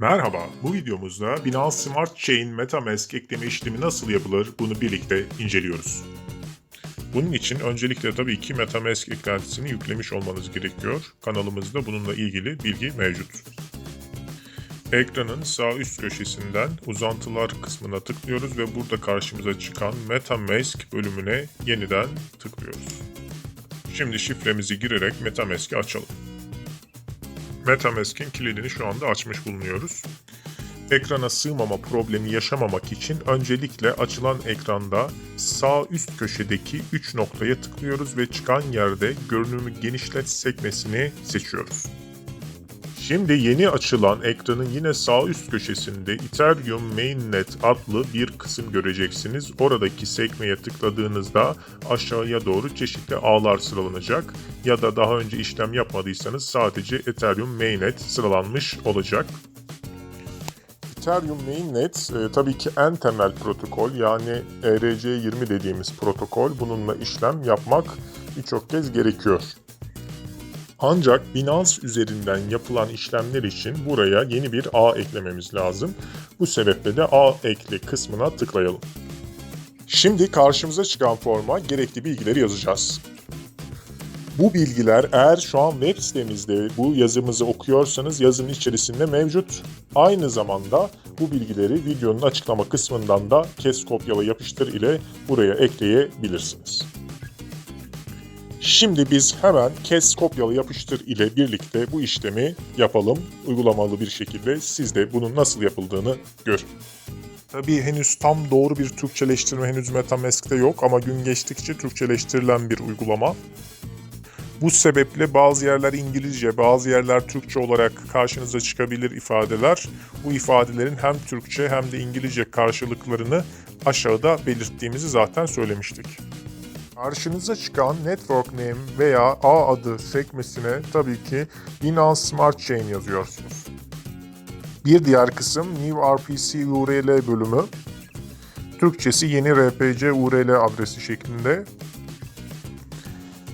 Merhaba, bu videomuzda Binance Smart Chain MetaMask ekleme işlemi nasıl yapılır bunu birlikte inceliyoruz. Bunun için öncelikle tabii ki MetaMask eklentisini yüklemiş olmanız gerekiyor. Kanalımızda bununla ilgili bilgi mevcut. Ekranın sağ üst köşesinden uzantılar kısmına tıklıyoruz ve burada karşımıza çıkan MetaMask bölümüne yeniden tıklıyoruz. Şimdi şifremizi girerek MetaMask'i açalım. MetaMask'in kilidini şu anda açmış bulunuyoruz. Ekrana sığmama problemi yaşamamak için öncelikle açılan ekranda sağ üst köşedeki 3 noktaya tıklıyoruz ve çıkan yerde görünümü genişlet sekmesini seçiyoruz. Şimdi yeni açılan ekranın yine sağ üst köşesinde Ethereum Mainnet adlı bir kısım göreceksiniz. Oradaki sekmeye tıkladığınızda aşağıya doğru çeşitli ağlar sıralanacak ya da daha önce işlem yapmadıysanız sadece Ethereum Mainnet sıralanmış olacak. Ethereum Mainnet e, tabii ki en temel protokol yani ERC20 dediğimiz protokol. Bununla işlem yapmak birçok kez gerekiyor. Ancak Binance üzerinden yapılan işlemler için buraya yeni bir ağ eklememiz lazım. Bu sebeple de ağ ekle kısmına tıklayalım. Şimdi karşımıza çıkan forma gerekli bilgileri yazacağız. Bu bilgiler eğer şu an web sitemizde bu yazımızı okuyorsanız yazının içerisinde mevcut. Aynı zamanda bu bilgileri videonun açıklama kısmından da kes kopyala yapıştır ile buraya ekleyebilirsiniz. Şimdi biz hemen kes kopyala yapıştır ile birlikte bu işlemi yapalım. Uygulamalı bir şekilde siz de bunun nasıl yapıldığını görün. Tabii henüz tam doğru bir Türkçeleştirme henüz MetaMask'te yok ama gün geçtikçe Türkçeleştirilen bir uygulama. Bu sebeple bazı yerler İngilizce, bazı yerler Türkçe olarak karşınıza çıkabilir ifadeler. Bu ifadelerin hem Türkçe hem de İngilizce karşılıklarını aşağıda belirttiğimizi zaten söylemiştik. Karşınıza çıkan Network Name veya A adı sekmesine tabii ki Binance Smart Chain yazıyorsunuz. Bir diğer kısım New RPC URL bölümü. Türkçesi yeni RPC URL adresi şeklinde.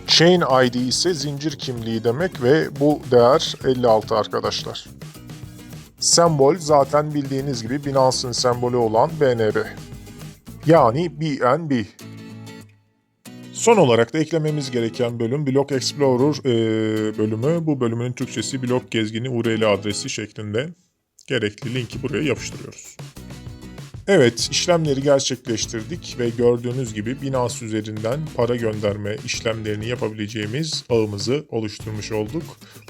Chain ID ise zincir kimliği demek ve bu değer 56 arkadaşlar. Sembol zaten bildiğiniz gibi Binance'ın sembolü olan BNB. Yani BNB. Son olarak da eklememiz gereken bölüm Block Explorer e, bölümü. Bu bölümün Türkçesi blok gezgini URL adresi şeklinde. Gerekli linki buraya yapıştırıyoruz. Evet, işlemleri gerçekleştirdik ve gördüğünüz gibi Binance üzerinden para gönderme işlemlerini yapabileceğimiz ağımızı oluşturmuş olduk.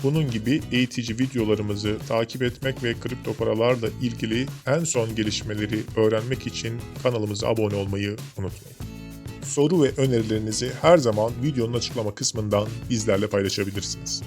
Bunun gibi eğitici videolarımızı takip etmek ve kripto paralarla ilgili en son gelişmeleri öğrenmek için kanalımıza abone olmayı unutmayın. Soru ve önerilerinizi her zaman videonun açıklama kısmından bizlerle paylaşabilirsiniz.